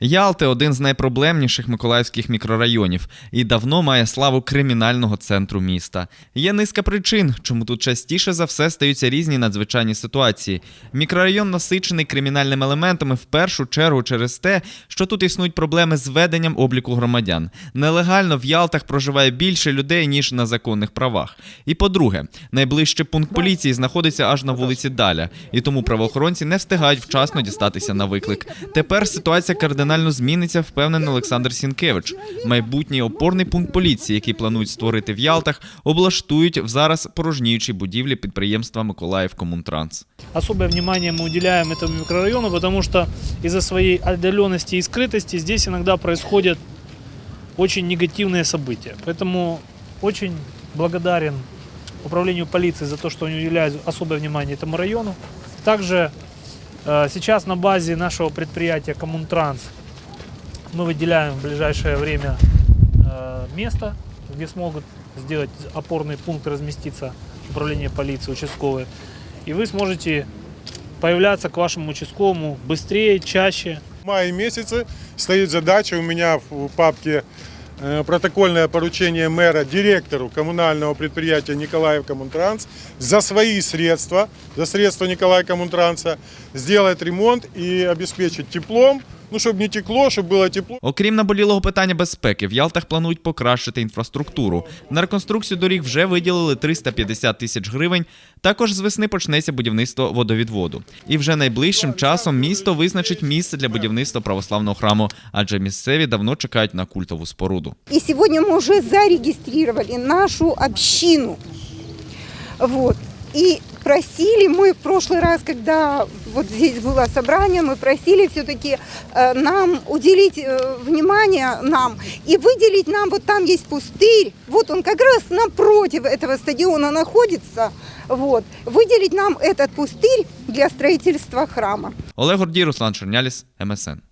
Ялти один з найпроблемніших миколаївських мікрорайонів і давно має славу кримінального центру міста. Є низка причин, чому тут частіше за все стаються різні надзвичайні ситуації. Мікрорайон насичений кримінальними елементами в першу чергу через те, що тут існують проблеми з веденням обліку громадян. Нелегально в Ялтах проживає більше людей ніж на законних правах. І по-друге, найближчий пункт поліції знаходиться аж на вулиці Даля, і тому правоохоронці не встигають вчасно дістатися на виклик. Тепер ситуація кардинально зміниться, впевнений Олександр Сінкевич. Майбутній опорний пункт поліції, який планують створити в Ялтах, облаштують в зараз порожніючій будівлі підприємства Миколаїв Комунтранс. Особое внимание мы уделяем этому микрорайону, потому что из-за своей отдаленности и скрытости здесь иногда происходят очень негативные события. Поэтому очень благодарен управлению полиции за то, что они уделяют особое внимание этому району. Также э, сейчас на базе нашего предприятия Коммунтранс мы выделяем в ближайшее время э, место, где смогут сделать опорный пункт, разместиться управление полиции, участковые. И вы сможете появляться к вашему участковому быстрее, чаще. В мае месяце стоит задача у меня в папке э, протокольное поручение мэра директору коммунального предприятия Николаев Коммунтранс за свои средства, за средства Николая Коммунтранса сделать ремонт и обеспечить теплом, ну, чтобы не текло, чтобы было тепло. Окрім наболілого питання безпеки, в Ялтах планують покращити інфраструктуру. На реконструкцію доріг вже виділили 350 тисяч гривень. Також з весни почнеться будівництво водовідводу. І вже найближчим часом місто визначить місце для будівництва православного храму, адже місцеві давно чекають на культову споруду. И сегодня мы уже зарегистрировали нашу общину. Вот. И просили мы в прошлый раз, когда вот здесь было собрание, мы просили все-таки нам уделить э, внимание нам и выделить нам, вот там есть пустырь, вот он как раз напротив этого стадиона находится, вот, выделить нам этот пустырь для строительства храма. Олег Гордій, Руслан Черняліс, МСН.